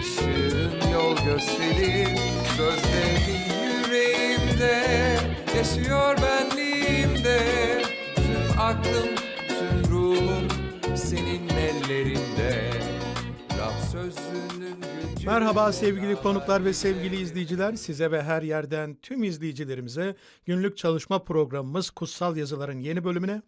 ışığın yol gösterir Sözlerin yüreğimde. Yaşıyor benliğimde. Tüm aklım, tüm ruhum senin ellerinde. Rab sözünün gücü Merhaba sevgili konuklar ve sevgili izleyiciler. Size ve her yerden tüm izleyicilerimize günlük çalışma programımız Kutsal Yazıların yeni bölümüne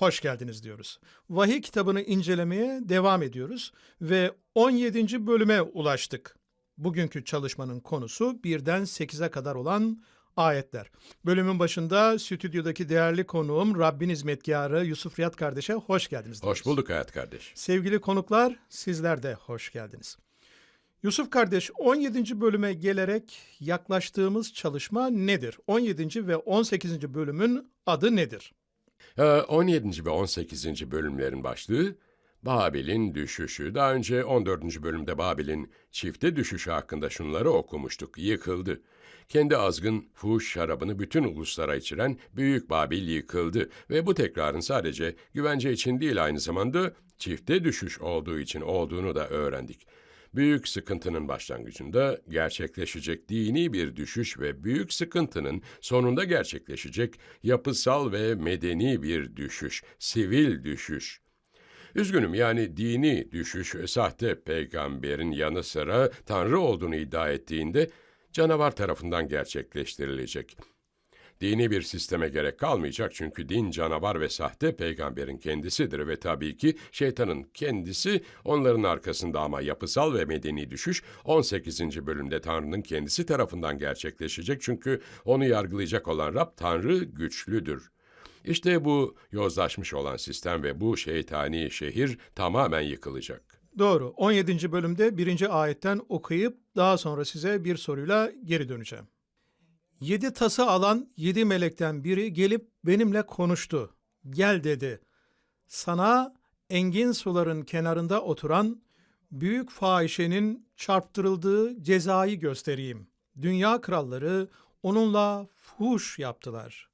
hoş geldiniz diyoruz. Vahiy kitabını incelemeye devam ediyoruz ve 17. bölüme ulaştık. Bugünkü çalışmanın konusu birden 8'e kadar olan ayetler. Bölümün başında stüdyodaki değerli konuğum Rabbin hizmetkarı Yusuf Riyad kardeşe hoş geldiniz. Hoş diyoruz. bulduk hayat kardeş. Sevgili konuklar, sizler de hoş geldiniz. Yusuf kardeş, 17. bölüme gelerek yaklaştığımız çalışma nedir? 17. ve 18. bölümün adı nedir? Ee, 17. ve 18. bölümlerin başlığı Babil'in düşüşü. Daha önce 14. bölümde Babil'in çifte düşüşü hakkında şunları okumuştuk. Yıkıldı. Kendi azgın fuhuş şarabını bütün uluslara içiren Büyük Babil yıkıldı ve bu tekrarın sadece güvence için değil aynı zamanda çifte düşüş olduğu için olduğunu da öğrendik. Büyük sıkıntının başlangıcında gerçekleşecek dini bir düşüş ve büyük sıkıntının sonunda gerçekleşecek yapısal ve medeni bir düşüş, sivil düşüş. Üzgünüm yani dini düşüş sahte peygamberin yanı sıra Tanrı olduğunu iddia ettiğinde canavar tarafından gerçekleştirilecek. Dini bir sisteme gerek kalmayacak çünkü din canavar ve sahte peygamberin kendisidir ve tabii ki şeytanın kendisi onların arkasında ama yapısal ve medeni düşüş 18. bölümde Tanrı'nın kendisi tarafından gerçekleşecek çünkü onu yargılayacak olan Rab Tanrı güçlüdür. İşte bu yozlaşmış olan sistem ve bu şeytani şehir tamamen yıkılacak. Doğru, 17. bölümde birinci ayetten okuyup daha sonra size bir soruyla geri döneceğim. Yedi tası alan yedi melekten biri gelip benimle konuştu. Gel dedi. Sana engin suların kenarında oturan büyük fahişenin çarptırıldığı cezayı göstereyim. Dünya kralları onunla fuhuş yaptılar.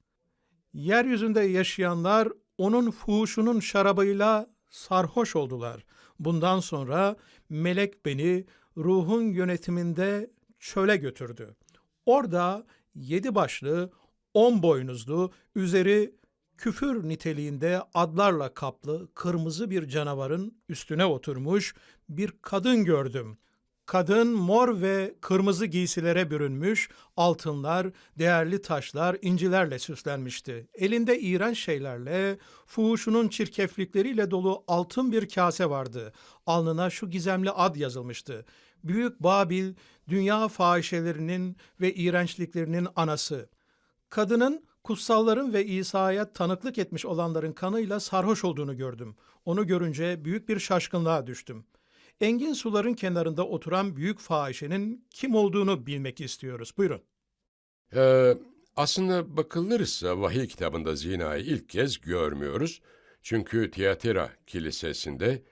Yeryüzünde yaşayanlar onun fuhuşunun şarabıyla sarhoş oldular. Bundan sonra melek beni ruhun yönetiminde çöle götürdü. Orada yedi başlı, on boynuzlu, üzeri küfür niteliğinde adlarla kaplı kırmızı bir canavarın üstüne oturmuş bir kadın gördüm. Kadın mor ve kırmızı giysilere bürünmüş, altınlar, değerli taşlar, incilerle süslenmişti. Elinde iğrenç şeylerle, fuhuşunun çirkeflikleriyle dolu altın bir kase vardı. Alnına şu gizemli ad yazılmıştı. Büyük Babil, dünya fahişelerinin ve iğrençliklerinin anası. Kadının kutsalların ve İsa'ya tanıklık etmiş olanların kanıyla sarhoş olduğunu gördüm. Onu görünce büyük bir şaşkınlığa düştüm. Engin suların kenarında oturan büyük fahişenin kim olduğunu bilmek istiyoruz. Buyurun. Ee, aslında bakılırsa vahiy kitabında zinayı ilk kez görmüyoruz. Çünkü Tiyatira kilisesinde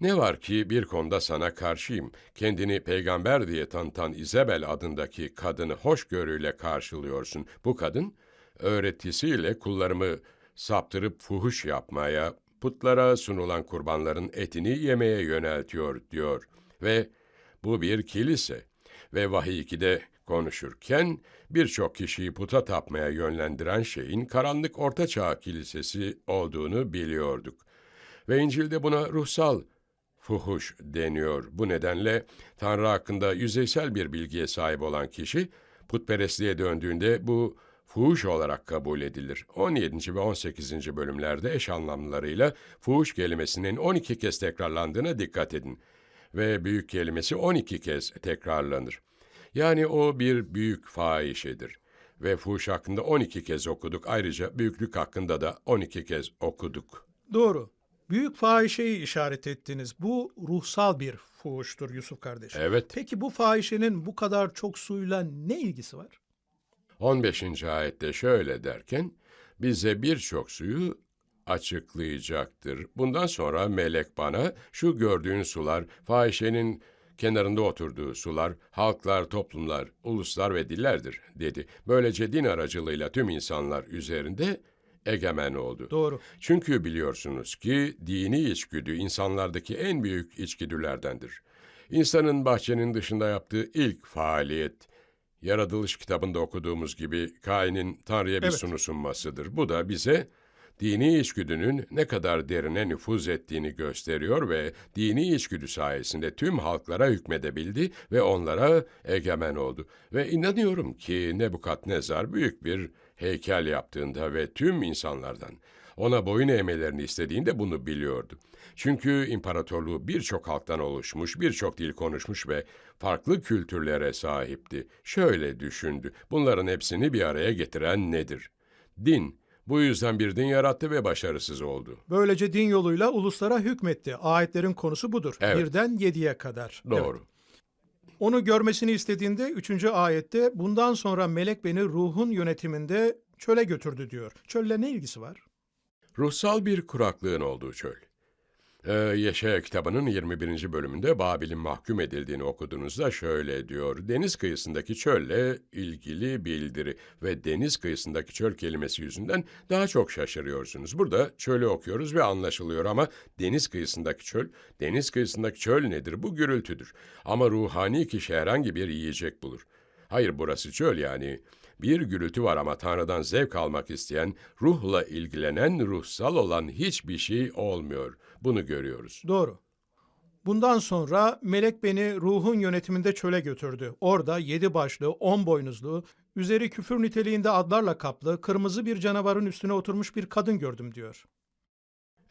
ne var ki bir konuda sana karşıyım. Kendini peygamber diye tanıtan İzabel adındaki kadını hoşgörüyle karşılıyorsun. Bu kadın öğretisiyle kullarımı saptırıp fuhuş yapmaya, putlara sunulan kurbanların etini yemeye yöneltiyor diyor. Ve bu bir kilise. Ve vahiy 2'de konuşurken birçok kişiyi puta tapmaya yönlendiren şeyin karanlık ortaçağ kilisesi olduğunu biliyorduk. Ve İncil'de buna ruhsal fuhuş deniyor. Bu nedenle Tanrı hakkında yüzeysel bir bilgiye sahip olan kişi putperestliğe döndüğünde bu fuhuş olarak kabul edilir. 17. ve 18. bölümlerde eş anlamlarıyla fuhuş kelimesinin 12 kez tekrarlandığına dikkat edin. Ve büyük kelimesi 12 kez tekrarlanır. Yani o bir büyük fahişedir. Ve fuhuş hakkında 12 kez okuduk. Ayrıca büyüklük hakkında da 12 kez okuduk. Doğru. Büyük fahişeyi işaret ettiniz. Bu ruhsal bir fuhuştur Yusuf kardeş. Evet. Peki bu fahişenin bu kadar çok suyla ne ilgisi var? 15. ayette şöyle derken, bize birçok suyu açıklayacaktır. Bundan sonra melek bana, şu gördüğün sular, fahişenin kenarında oturduğu sular, halklar, toplumlar, uluslar ve dillerdir, dedi. Böylece din aracılığıyla tüm insanlar üzerinde egemen oldu. Doğru. Çünkü biliyorsunuz ki dini içgüdü insanlardaki en büyük içgüdülerdendir. İnsanın bahçenin dışında yaptığı ilk faaliyet, Yaratılış kitabında okuduğumuz gibi Kain'in Tanrı'ya bir Evet. sunu sunmasıdır. Bu da bize dini içgüdünün ne kadar derine nüfuz ettiğini gösteriyor ve dini içgüdü sayesinde tüm halklara hükmedebildi ve onlara egemen oldu. Ve inanıyorum ki Nebukadnezar büyük bir heykel yaptığında ve tüm insanlardan ona boyun eğmelerini istediğinde bunu biliyordu. Çünkü imparatorluğu birçok halktan oluşmuş, birçok dil konuşmuş ve farklı kültürlere sahipti. Şöyle düşündü, bunların hepsini bir araya getiren nedir? Din. Bu yüzden bir din yarattı ve başarısız oldu. Böylece din yoluyla uluslara hükmetti. Ayetlerin konusu budur. Evet. Birden yediye kadar. Doğru. Evet. Onu görmesini istediğinde 3. ayette bundan sonra melek beni ruhun yönetiminde çöle götürdü diyor. Çölle ne ilgisi var? Ruhsal bir kuraklığın olduğu çöl. Ee, Yeşaya kitabının 21. bölümünde Babil'in mahkum edildiğini okuduğunuzda şöyle diyor. Deniz kıyısındaki çölle ilgili bildiri ve deniz kıyısındaki çöl kelimesi yüzünden daha çok şaşırıyorsunuz. Burada çölü okuyoruz ve anlaşılıyor ama deniz kıyısındaki çöl, deniz kıyısındaki çöl nedir? Bu gürültüdür. Ama ruhani kişi herhangi bir yiyecek bulur. Hayır burası çöl yani. Bir gürültü var ama Tanrı'dan zevk almak isteyen, ruhla ilgilenen, ruhsal olan hiçbir şey olmuyor. Bunu görüyoruz. Doğru. Bundan sonra melek beni ruhun yönetiminde çöle götürdü. Orada yedi başlı, on boynuzlu, üzeri küfür niteliğinde adlarla kaplı, kırmızı bir canavarın üstüne oturmuş bir kadın gördüm diyor.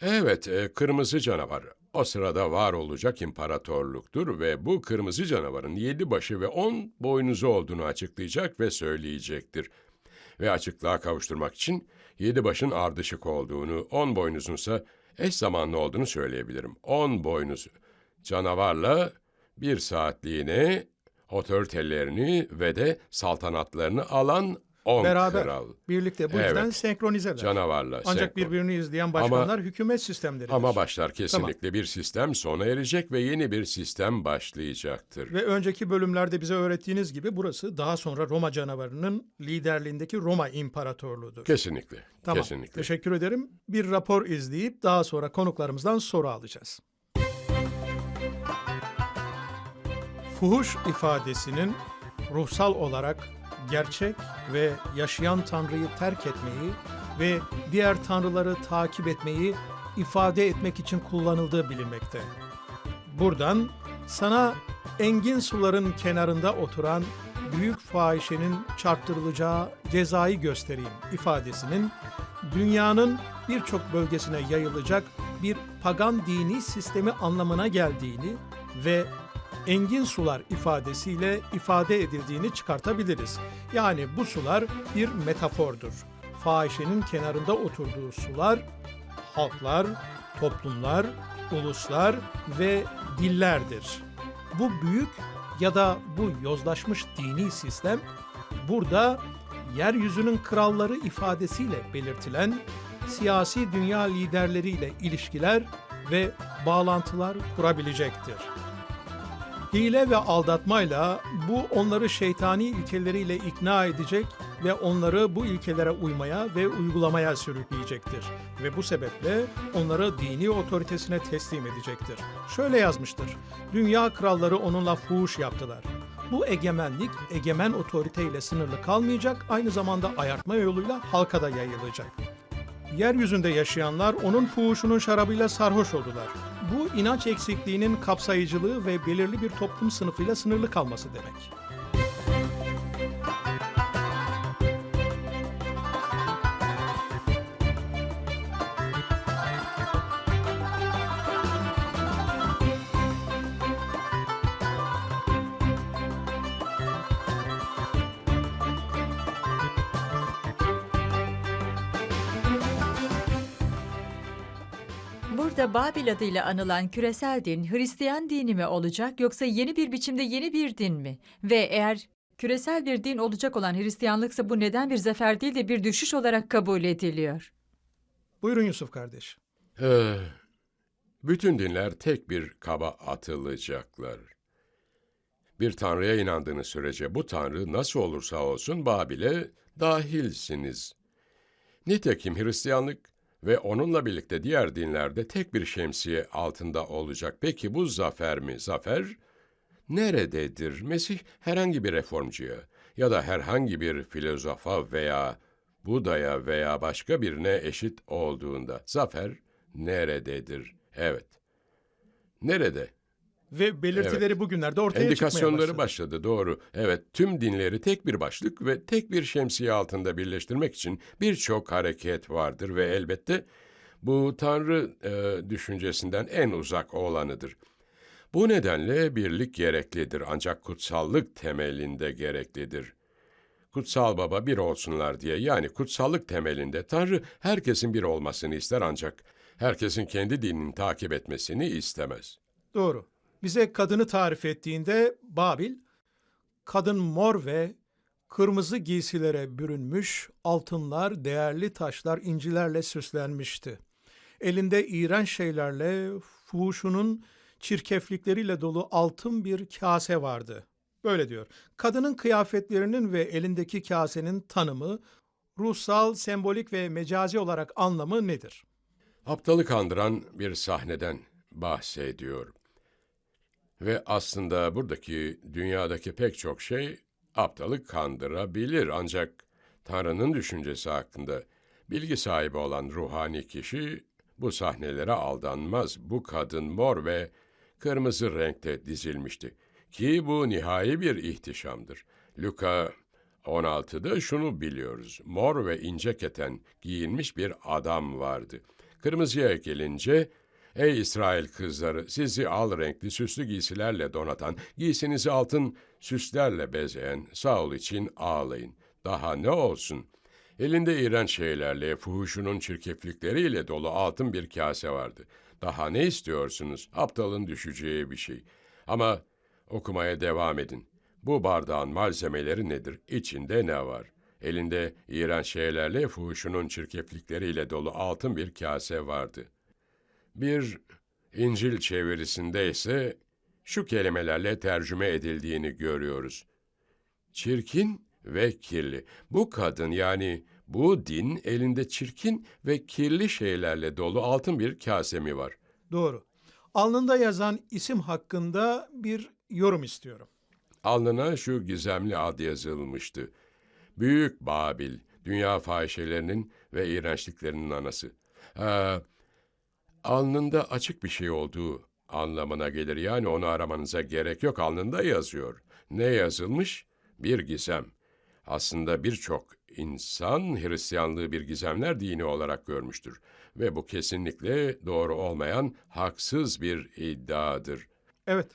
Evet, e, kırmızı canavar. O sırada var olacak imparatorluktur ve bu kırmızı canavarın yedi başı ve on boynuzu olduğunu açıklayacak ve söyleyecektir. Ve açıklığa kavuşturmak için yedi başın ardışık olduğunu, on boynuzunsa eş zamanlı olduğunu söyleyebilirim. On boynuz canavarla bir saatliğine otoritelerini ve de saltanatlarını alan on Beraber, kral. birlikte bu Evet. yüzden senkronizeler. Canavarla. Ancak senkron. birbirini izleyen başkanlar hükümet sistemleridir. Ama başlar kesinlikle bir sistem sona erecek ve yeni bir sistem başlayacaktır. Ve önceki bölümlerde bize öğrettiğiniz gibi burası daha sonra Roma canavarının liderliğindeki Roma İmparatorluğu'dur. Kesinlikle. Tamam. Kesinlikle. Teşekkür ederim. Bir rapor izleyip daha sonra konuklarımızdan soru alacağız. Fuhuş ifadesinin ruhsal olarak gerçek ve yaşayan Tanrı'yı terk etmeyi ve diğer tanrıları takip etmeyi ifade etmek için kullanıldığı bilinmekte. Buradan sana engin suların kenarında oturan büyük fahişenin çarptırılacağı cezayı göstereyim ifadesinin dünyanın birçok bölgesine yayılacak bir pagan dini sistemi anlamına geldiğini ve engin sular ifadesiyle ifade edildiğini çıkartabiliriz. Yani bu sular bir metafordur. Fahişenin kenarında oturduğu sular halklar, toplumlar, uluslar ve dillerdir. Bu büyük ya da bu yozlaşmış dini sistem burada yeryüzünün kralları ifadesiyle belirtilen siyasi dünya liderleriyle ilişkiler ve bağlantılar kurabilecektir. Hile ve aldatmayla bu onları şeytani ilkeleriyle ikna edecek ve onları bu ilkelere uymaya ve uygulamaya sürükleyecektir. Ve bu sebeple onları dini otoritesine teslim edecektir. Şöyle yazmıştır. Dünya kralları onunla fuhuş yaptılar. Bu egemenlik egemen otoriteyle sınırlı kalmayacak, aynı zamanda ayartma yoluyla halka da yayılacak. Yeryüzünde yaşayanlar onun fuhuşunun şarabıyla sarhoş oldular. Bu inanç eksikliğinin kapsayıcılığı ve belirli bir toplum sınıfıyla sınırlı kalması demek. Başta Babil adıyla anılan küresel din Hristiyan dini mi olacak yoksa yeni bir biçimde yeni bir din mi? Ve eğer küresel bir din olacak olan Hristiyanlıksa bu neden bir zafer değil de bir düşüş olarak kabul ediliyor? Buyurun Yusuf kardeş. Eh, bütün dinler tek bir kaba atılacaklar. Bir tanrıya inandığınız sürece bu tanrı nasıl olursa olsun Babil'e dahilsiniz. Nitekim Hristiyanlık ve onunla birlikte diğer dinlerde tek bir şemsiye altında olacak. Peki bu zafer mi? Zafer nerededir? Mesih herhangi bir reformcuya ya da herhangi bir filozofa veya Buda'ya veya başka birine eşit olduğunda zafer nerededir? Evet. Nerede? Ve belirtileri bugünlerde ortaya çıkmaya Endikasyonları başladı. başladı doğru. Evet tüm dinleri tek bir başlık ve tek bir şemsiye altında birleştirmek için birçok hareket vardır ve elbette bu Tanrı e, düşüncesinden en uzak olanıdır. Bu nedenle birlik gereklidir ancak kutsallık temelinde gereklidir. Kutsal baba bir olsunlar diye yani kutsallık temelinde Tanrı herkesin bir olmasını ister ancak herkesin kendi dinini takip etmesini istemez. Doğru. Bize kadını tarif ettiğinde Babil, kadın mor ve kırmızı giysilere bürünmüş, altınlar, değerli taşlar, incilerle süslenmişti. Elinde iğrenç şeylerle, fuhuşunun çirkeflikleriyle dolu altın bir kase vardı. Böyle diyor. Kadının kıyafetlerinin ve elindeki kasenin tanımı, ruhsal, sembolik ve mecazi olarak anlamı nedir? Aptalı kandıran bir sahneden bahsediyor. Ve aslında buradaki dünyadaki pek çok şey aptalı kandırabilir ancak Tanrı'nın düşüncesi hakkında bilgi sahibi olan ruhani kişi bu sahnelere aldanmaz. Bu kadın mor ve kırmızı renkte dizilmişti ki bu nihai bir ihtişamdır. Luka 16'da şunu biliyoruz. Mor ve ince keten giyinmiş bir adam vardı. Kırmızıya gelince, Ey İsrail kızları, sizi al renkli süslü giysilerle donatan, giysinizi altın süslerle bezeyen Saul için ağlayın. Daha ne olsun? Elinde iğrenç şeylerle, fuhuşunun çirkeflikleriyle dolu altın bir kase vardı. Daha ne istiyorsunuz? Aptalın düşeceği bir şey. Ama okumaya devam edin. Bu bardağın malzemeleri nedir? İçinde ne var? Elinde iğrenç şeylerle fuhuşunun çirkeflikleriyle dolu altın bir kase vardı. Bir İncil çevirisinde ise şu kelimelerle tercüme edildiğini görüyoruz. Çirkin ve kirli. Bu kadın yani bu din elinde çirkin ve kirli şeylerle dolu altın bir kase mi var? Doğru. Alnında yazan isim hakkında bir yorum istiyorum. Alnına şu gizemli ad yazılmıştı. Büyük Babil, dünya fahişelerinin ve iğrençliklerinin anası. Ha, alnında açık bir şey olduğu anlamına gelir. Yani onu aramanıza gerek yok. Alnında yazıyor. Ne yazılmış? Bir gizem. Aslında birçok insan Hristiyanlığı bir gizemler dini olarak görmüştür. Ve bu kesinlikle doğru olmayan haksız bir iddiadır. Evet,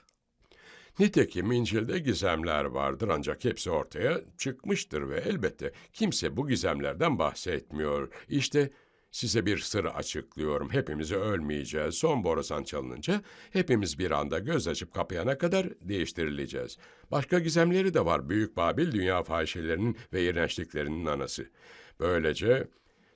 Nitekim İncil'de gizemler vardır ancak hepsi ortaya çıkmıştır ve elbette kimse bu gizemlerden bahsetmiyor. İşte size bir sır açıklıyorum. Hepimiz ölmeyeceğiz. Son borusan çalınınca hepimiz bir anda göz açıp kapayana kadar değiştirileceğiz. Başka gizemleri de var. Büyük Babil dünya fahişelerinin ve iğrençliklerinin anası. Böylece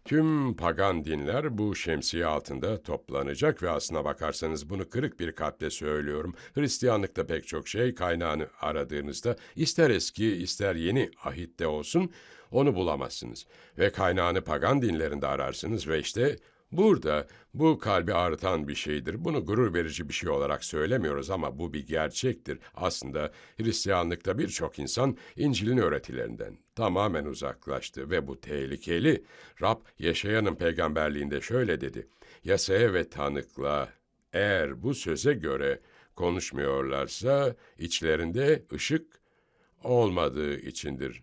Tüm pagan dinler bu şemsiye altında toplanacak ve aslına bakarsanız bunu kırık bir kalple söylüyorum. Hristiyanlıkta pek çok şey kaynağını aradığınızda ister eski ister yeni ahitte olsun onu bulamazsınız. Ve kaynağını pagan dinlerinde ararsınız ve işte burada bu kalbi ağrıtan bir şeydir. Bunu gurur verici bir şey olarak söylemiyoruz ama bu bir gerçektir. Aslında Hristiyanlıkta birçok insan İncil'in öğretilerinden tamamen uzaklaştı ve bu tehlikeli. Rab yaşayanın peygamberliğinde şöyle dedi. Yasaya ve tanıkla eğer bu söze göre konuşmuyorlarsa içlerinde ışık olmadığı içindir.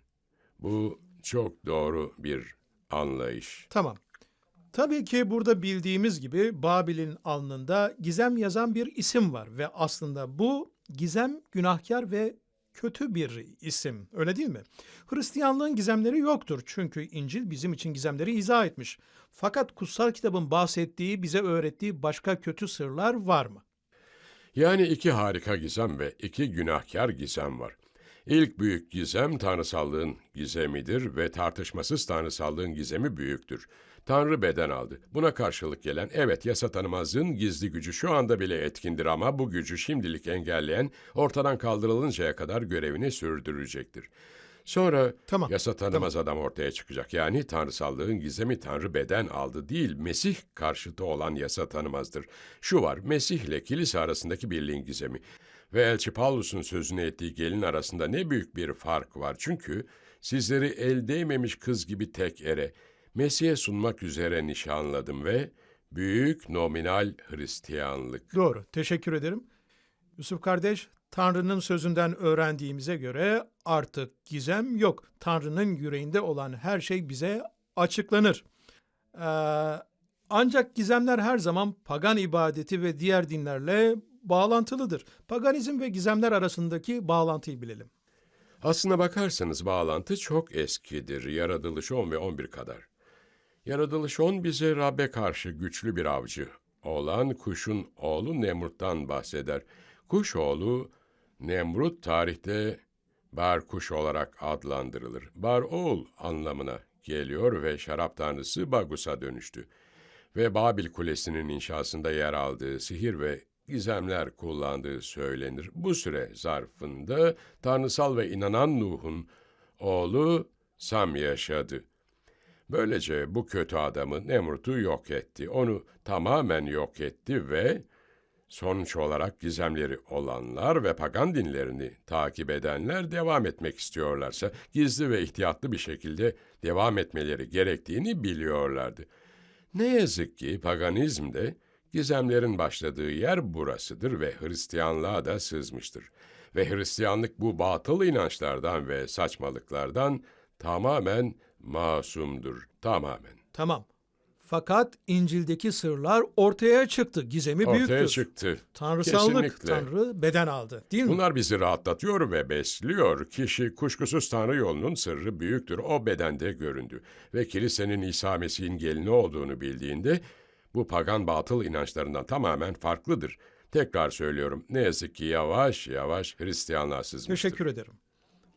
Bu çok doğru bir anlayış. tamam. Tabii ki burada bildiğimiz gibi Babil'in alnında gizem yazan bir isim var ve aslında bu gizem günahkar ve kötü bir isim, öyle değil mi? Hristiyanlığın gizemleri yoktur çünkü İncil bizim için gizemleri izah etmiş. Fakat kutsal kitabın bahsettiği, bize öğrettiği başka kötü sırlar var mı? Yani iki harika gizem ve iki günahkar gizem var. İlk büyük gizem tanrısallığın gizemidir ve tartışmasız tanrısallığın gizemi büyüktür. Tanrı beden aldı. Buna karşılık gelen evet yasa tanımazlığın gizli gücü şu anda bile etkindir ama bu gücü şimdilik engelleyen ortadan kaldırılıncaya kadar görevini sürdürecektir. Sonra Tamam, yasa tanımaz adam ortaya çıkacak. Yani tanrısallığın gizemi Tanrı beden aldı değil, Mesih karşıtı olan yasa tanımazdır. Şu var, Mesih ile kilise arasındaki birliğin gizemi. Ve Elçi Paulus'un sözünü ettiği gelin arasında ne büyük bir fark var. Çünkü sizleri el değmemiş kız gibi tek ere, Mesih'e sunmak üzere nişanladım ve büyük nominal Hristiyanlık. Doğru, teşekkür ederim. Yusuf kardeş, Tanrı'nın sözünden öğrendiğimize göre artık gizem yok. Tanrı'nın yüreğinde olan her şey bize açıklanır. Ee, ancak gizemler her zaman pagan ibadeti ve diğer dinlerle bağlantılıdır. Paganizm ve gizemler arasındaki bağlantıyı bilelim. Aslına bakarsanız bağlantı çok eskidir. Yaratılış 10 ve 11 kadar. Yaratılış 10 bize Rab'be karşı güçlü bir avcı olan kuşun oğlu Nemrut'tan bahseder. Kuş oğlu Nemrut tarihte bar kuş olarak adlandırılır. Bar oğul anlamına geliyor ve şarap tanrısı Bagus'a dönüştü. Ve Babil Kulesi'nin inşasında yer aldığı sihir ve gizemler kullandığı söylenir. Bu süre zarfında tanrısal ve inanan Nuh'un oğlu Sam yaşadı. Böylece bu kötü adamı Nemrut'u yok etti. Onu tamamen yok etti ve sonuç olarak gizemleri olanlar ve pagan dinlerini takip edenler devam etmek istiyorlarsa gizli ve ihtiyatlı bir şekilde devam etmeleri gerektiğini biliyorlardı. Ne yazık ki paganizmde gizemlerin başladığı yer burasıdır ve Hristiyanlığa da sızmıştır. Ve Hristiyanlık bu batıl inançlardan ve saçmalıklardan tamamen masumdur, tamamen. Tamam. Fakat İncil'deki sırlar ortaya çıktı. Gizemi Ortaya büyüktür. çıktı. Tanrısallık, Kesinlikle. Tanrı beden aldı. Değil mi? Bunlar bizi rahatlatıyor ve besliyor. Kişi kuşkusuz Tanrı yolunun sırrı büyüktür. O bedende göründü. Ve kilisenin İsa Mesih'in gelini olduğunu bildiğinde bu pagan batıl inançlarından tamamen farklıdır. Tekrar söylüyorum ne yazık ki yavaş yavaş Hristiyanlığa sızmıştır. Teşekkür ederim.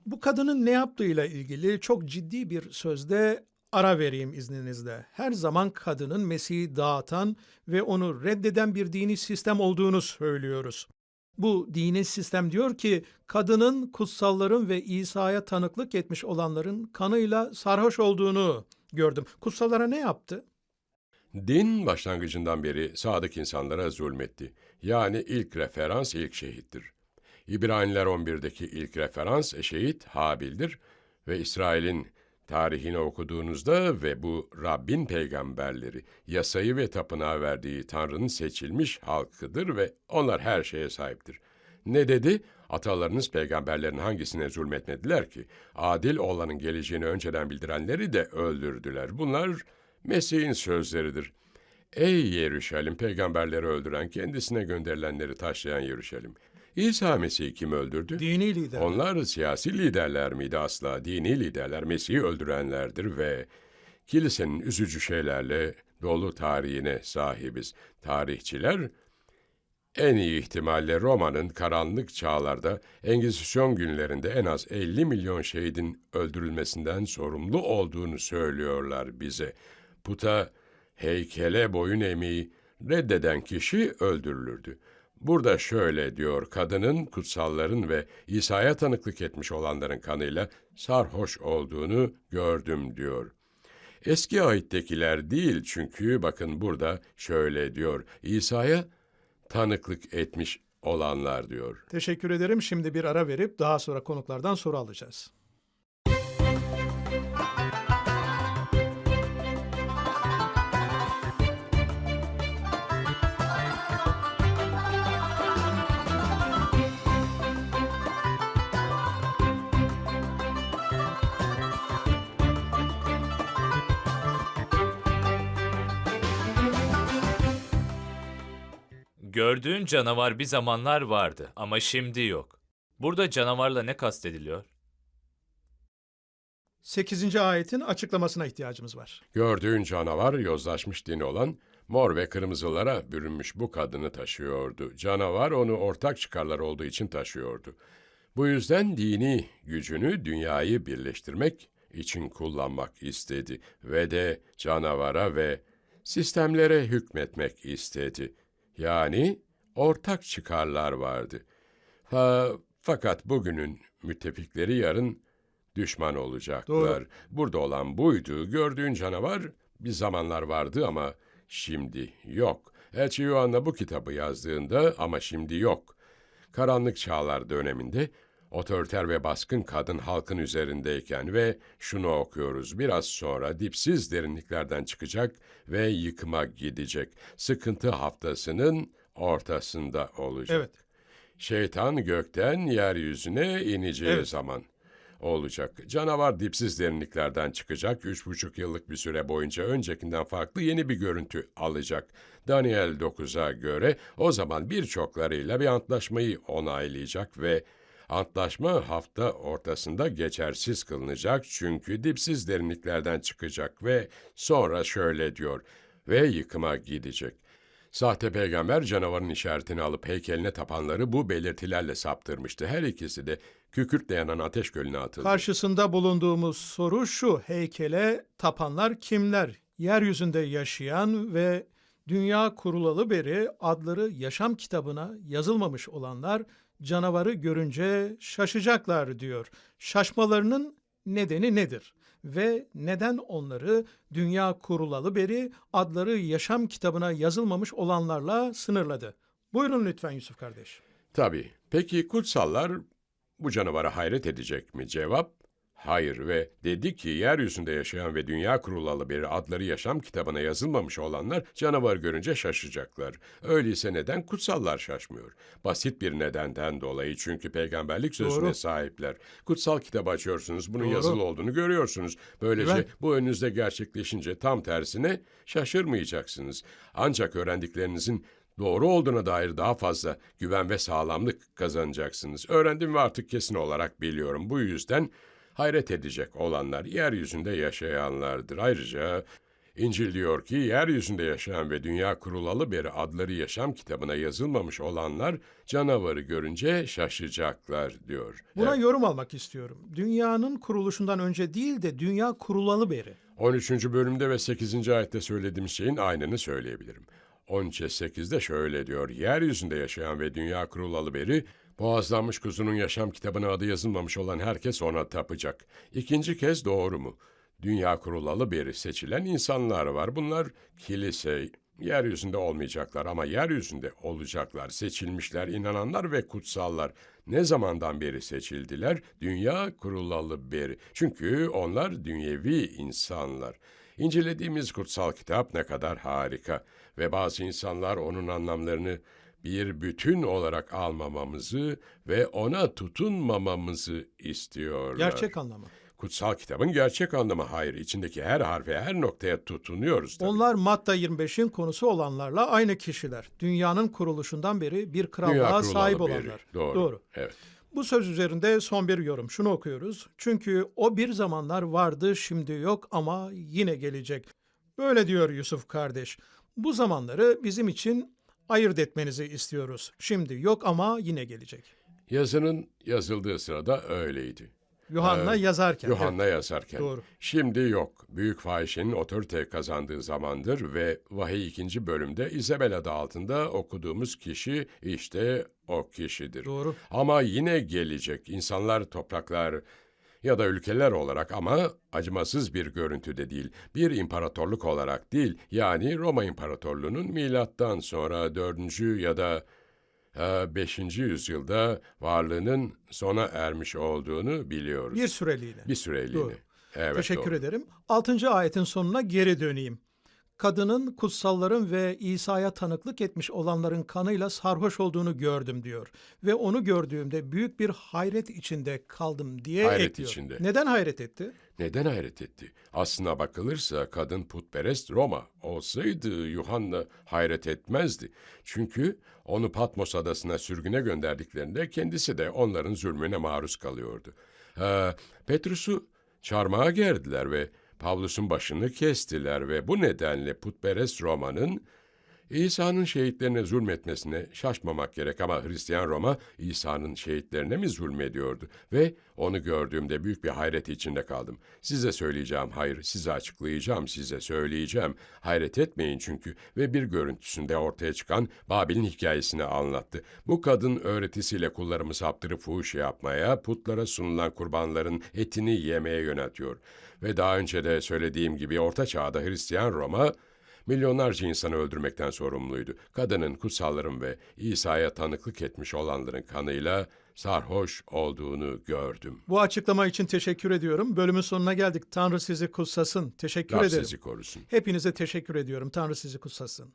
Bu kadının ne yaptığıyla ilgili çok ciddi bir sözde ara vereyim izninizle. Her zaman kadının Mesih'i dağıtan ve onu reddeden bir dini sistem olduğunu söylüyoruz. Bu dini sistem diyor ki kadının kutsalların ve İsa'ya tanıklık etmiş olanların kanıyla sarhoş olduğunu gördüm. Kutsallara ne yaptı? Din başlangıcından beri sadık insanlara zulmetti. Yani ilk referans ilk şehittir. İbraniler 11'deki ilk referans şehit Habil'dir ve İsrail'in tarihini okuduğunuzda ve bu Rabbin peygamberleri, yasayı ve tapınağı verdiği Tanrı'nın seçilmiş halkıdır ve onlar her şeye sahiptir. Ne dedi? Atalarınız peygamberlerin hangisine zulmetmediler ki? Adil olanın geleceğini önceden bildirenleri de öldürdüler. Bunlar Mesih'in sözleridir. Ey Yeruşalim, peygamberleri öldüren, kendisine gönderilenleri taşlayan Yeruşalim. İsa Mesih'i kim öldürdü? Dini lider. Onlar siyasi liderler miydi asla? Dini liderler Mesih'i öldürenlerdir ve kilisenin üzücü şeylerle dolu tarihine sahibiz. Tarihçiler en iyi ihtimalle Roma'nın karanlık çağlarda Engizisyon günlerinde en az 50 milyon şehidin öldürülmesinden sorumlu olduğunu söylüyorlar bize. Puta, heykele boyun eğmeyi reddeden kişi öldürülürdü. Burada şöyle diyor, kadının, kutsalların ve İsa'ya tanıklık etmiş olanların kanıyla sarhoş olduğunu gördüm diyor. Eski ayettekiler değil çünkü bakın burada şöyle diyor, İsa'ya tanıklık etmiş olanlar diyor. Teşekkür ederim. Şimdi bir ara verip daha sonra konuklardan soru alacağız. Gördüğün canavar bir zamanlar vardı ama şimdi yok. Burada canavarla ne kastediliyor? 8. ayetin açıklamasına ihtiyacımız var. Gördüğün canavar yozlaşmış dini olan mor ve kırmızılara bürünmüş bu kadını taşıyordu. Canavar onu ortak çıkarlar olduğu için taşıyordu. Bu yüzden dini gücünü dünyayı birleştirmek için kullanmak istedi ve de canavara ve sistemlere hükmetmek istedi. Yani ortak çıkarlar vardı. Ha, fakat bugünün müttefikleri yarın düşman olacaklar. Doğru. Burada olan buydu. Gördüğün canavar bir zamanlar vardı ama şimdi yok. Elçi Yuhanna bu kitabı yazdığında ama şimdi yok. Karanlık çağlar döneminde otoriter ve baskın kadın halkın üzerindeyken ve şunu okuyoruz. Biraz sonra dipsiz derinliklerden çıkacak ve yıkıma gidecek. Sıkıntı haftasının ortasında olacak. Evet. Şeytan gökten yeryüzüne ineceği Evet. zaman olacak. Canavar dipsiz derinliklerden çıkacak. Üç buçuk yıllık bir süre boyunca öncekinden farklı yeni bir görüntü alacak. Daniel 9'a göre o zaman birçoklarıyla bir antlaşmayı onaylayacak ve antlaşma hafta ortasında geçersiz kılınacak çünkü dipsiz derinliklerden çıkacak ve sonra şöyle diyor ve yıkıma gidecek. Sahte peygamber canavarın işaretini alıp heykeline tapanları bu belirtilerle saptırmıştı. Her ikisi de kükürtle yanan ateş gölüne atıldı. Karşısında bulunduğumuz soru şu. Heykele tapanlar kimler? Yeryüzünde yaşayan ve dünya kurulalı beri adları yaşam kitabına yazılmamış olanlar canavarı görünce şaşacaklar diyor. Şaşmalarının nedeni nedir? Ve neden onları dünya kurulalı beri adları yaşam kitabına yazılmamış olanlarla sınırladı? Buyurun lütfen Yusuf kardeş. Tabii. Peki kutsallar bu canavara hayret edecek mi? Cevap hayır ve dedi ki yeryüzünde yaşayan ve dünya kurulalı beri adları yaşam kitabına yazılmamış olanlar canavar görünce şaşacaklar. Öyleyse neden kutsallar şaşmıyor? Basit bir nedenden dolayı çünkü peygamberlik sözüne Doğru. sahipler. Kutsal kitabı açıyorsunuz, bunun Doğru. yazılı olduğunu görüyorsunuz. Böylece Evet. bu önünüzde gerçekleşince tam tersine şaşırmayacaksınız. Ancak öğrendiklerinizin doğru olduğuna dair daha fazla güven ve sağlamlık kazanacaksınız. Öğrendim ve artık kesin olarak biliyorum. Bu yüzden hayret edecek olanlar yeryüzünde yaşayanlardır. Ayrıca İncil diyor ki yeryüzünde yaşayan ve dünya kurulalı beri adları yaşam kitabına yazılmamış olanlar canavarı görünce şaşacaklar diyor. Buna Evet. yorum almak istiyorum. Dünyanın kuruluşundan önce değil de dünya kurulalı beri. 13. bölümde ve 8. ayette söylediğim şeyin aynını söyleyebilirim. 13'e 8'de şöyle diyor. Yeryüzünde yaşayan ve dünya kurulalı beri, boğazlanmış kuzunun yaşam kitabına adı yazılmamış olan herkes ona tapacak. İkinci kez doğru mu? Dünya kurulalı beri seçilen insanlar var. Bunlar kilise, yeryüzünde olmayacaklar ama yeryüzünde olacaklar. Seçilmişler, inananlar ve kutsallar. Ne zamandan beri seçildiler? Dünya kurulalı beri. Çünkü onlar dünyevi insanlar. İncelediğimiz kutsal kitap ne kadar harika ve bazı insanlar onun anlamlarını bir bütün olarak almamamızı ve ona tutunmamamızı istiyorlar. Gerçek anlamı. Kutsal kitabın gerçek anlamı hayır. içindeki her harfe, her noktaya tutunuyoruz tabii. Onlar Matta 25'in konusu olanlarla aynı kişiler. Dünyanın kuruluşundan beri bir krallığa sahip olanlar. Doğru. Doğru. Evet. Bu söz üzerinde son bir yorum. Şunu okuyoruz. Çünkü o bir zamanlar vardı, şimdi yok ama yine gelecek. Böyle diyor Yusuf kardeş. Bu zamanları bizim için ayırt etmenizi istiyoruz. Şimdi yok ama yine gelecek. Yazının yazıldığı sırada öyleydi. Yuhanna Evet. yazarken. Yuhanna yazarken. Doğru. Şimdi yok. Büyük fahişenin otorite kazandığı zamandır ve vahiy ikinci bölümde İzabel adı altında okuduğumuz kişi işte o kişidir. Doğru. Ama yine gelecek. İnsanlar, topraklar ya da ülkeler olarak ama acımasız bir görüntüde değil. Bir imparatorluk olarak değil. Yani Roma İmparatorluğu'nun milattan sonra 4. ya da 5. yüzyılda varlığının sona ermiş olduğunu biliyoruz. Bir süreliğine. Bir süreliğine. Doğru. Evet, Teşekkür doğru. ederim. 6. ayetin sonuna geri döneyim. Kadının kutsalların ve İsa'ya tanıklık etmiş olanların kanıyla sarhoş olduğunu gördüm diyor. Ve onu gördüğümde büyük bir hayret içinde kaldım diye Hayret ekliyor. içinde. Neden hayret etti? Neden hayret etti? Aslına bakılırsa kadın putperest Roma olsaydı Yuhanna hayret etmezdi. Çünkü onu Patmos adasına sürgüne gönderdiklerinde kendisi de onların zulmüne maruz kalıyordu. Ee, Petrus'u çarmıha gerdiler ve Pavlus'un başını kestiler ve bu nedenle putperest Roma'nın İsa'nın şehitlerine zulmetmesine şaşmamak gerek ama Hristiyan Roma İsa'nın şehitlerine mi zulmediyordu? Ve onu gördüğümde büyük bir hayret içinde kaldım. Size söyleyeceğim, hayır size açıklayacağım, size söyleyeceğim. Hayret etmeyin çünkü ve bir görüntüsünde ortaya çıkan Babil'in hikayesini anlattı. Bu kadın öğretisiyle kullarımı saptırıp fuhuş yapmaya, putlara sunulan kurbanların etini yemeye yöneltiyor. Ve daha önce de söylediğim gibi Orta Çağ'da Hristiyan Roma milyonlarca insanı öldürmekten sorumluydu. Kadının, kutsalların ve İsa'ya tanıklık etmiş olanların kanıyla sarhoş olduğunu gördüm. Bu açıklama için teşekkür ediyorum. Bölümün sonuna geldik. Tanrı sizi kutsasın. Teşekkür Rab ederim. sizi korusun. Hepinize teşekkür ediyorum. Tanrı sizi kutsasın.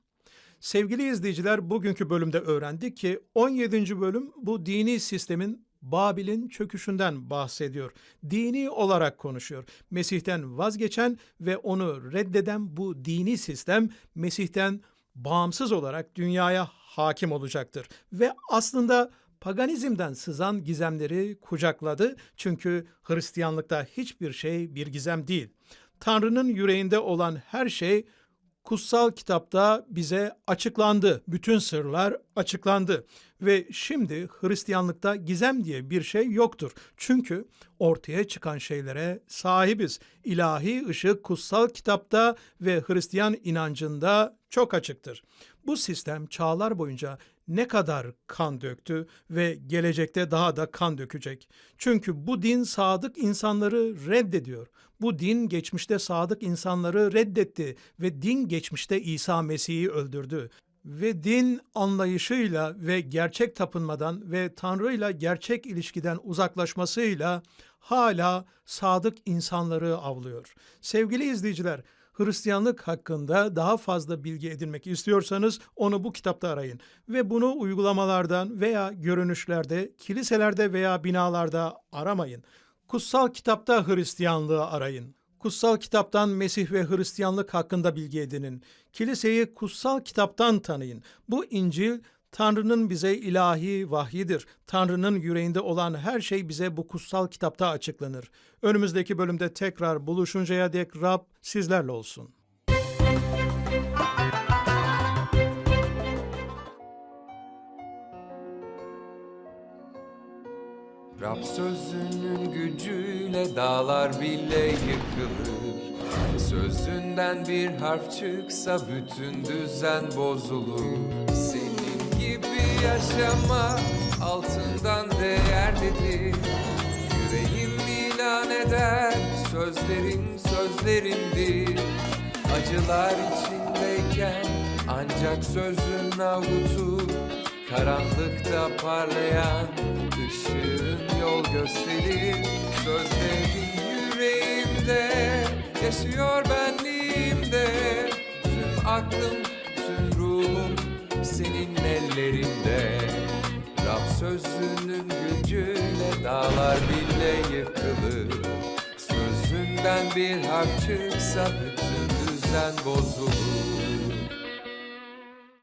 Sevgili izleyiciler, bugünkü bölümde öğrendik ki 17. bölüm bu dini sistemin Babil'in çöküşünden bahsediyor. Dini olarak konuşuyor. Mesih'ten vazgeçen ve onu reddeden bu dini sistem Mesih'ten bağımsız olarak dünyaya hakim olacaktır. Ve aslında paganizmden sızan gizemleri kucakladı. Çünkü Hristiyanlıkta hiçbir şey bir gizem değil. Tanrı'nın yüreğinde olan her şey kutsal kitapta bize açıklandı. Bütün sırlar açıklandı. Ve şimdi Hristiyanlıkta gizem diye bir şey yoktur. Çünkü ortaya çıkan şeylere sahibiz. İlahi ışık kutsal kitapta ve Hristiyan inancında çok açıktır. Bu sistem çağlar boyunca ne kadar kan döktü ve gelecekte daha da kan dökecek. Çünkü bu din sadık insanları reddediyor. Bu din geçmişte sadık insanları reddetti ve din geçmişte İsa Mesih'i öldürdü. Ve din anlayışıyla ve gerçek tapınmadan ve Tanrı'yla gerçek ilişkiden uzaklaşmasıyla hala sadık insanları avlıyor. Sevgili izleyiciler, Hristiyanlık hakkında daha fazla bilgi edinmek istiyorsanız onu bu kitapta arayın ve bunu uygulamalardan veya görünüşlerde, kiliselerde veya binalarda aramayın. Kutsal kitapta Hristiyanlığı arayın. Kutsal kitaptan Mesih ve Hristiyanlık hakkında bilgi edinin. Kiliseyi kutsal kitaptan tanıyın. Bu İncil Tanrı'nın bize ilahi vahyidir. Tanrı'nın yüreğinde olan her şey bize bu kutsal kitapta açıklanır. Önümüzdeki bölümde tekrar buluşuncaya dek Rab sizlerle olsun. Rab sözünün gücüyle dağlar bile yıkılır Sözünden bir harf çıksa bütün düzen bozulur yaşama altından değerlidir. Yüreğim ilan eder sözlerin sözlerimdir. Acılar içindeyken ancak sözün avutur Karanlıkta parlayan ışığın yol gösterir. Sözlerin yüreğimde yaşıyor benliğimde. Tüm aklım, tüm ruhum senin ellerinde. Rab sözünün gücüyle dağlar bile yıkılır. Sözünden bir harf çıksa bütün düzen bozulur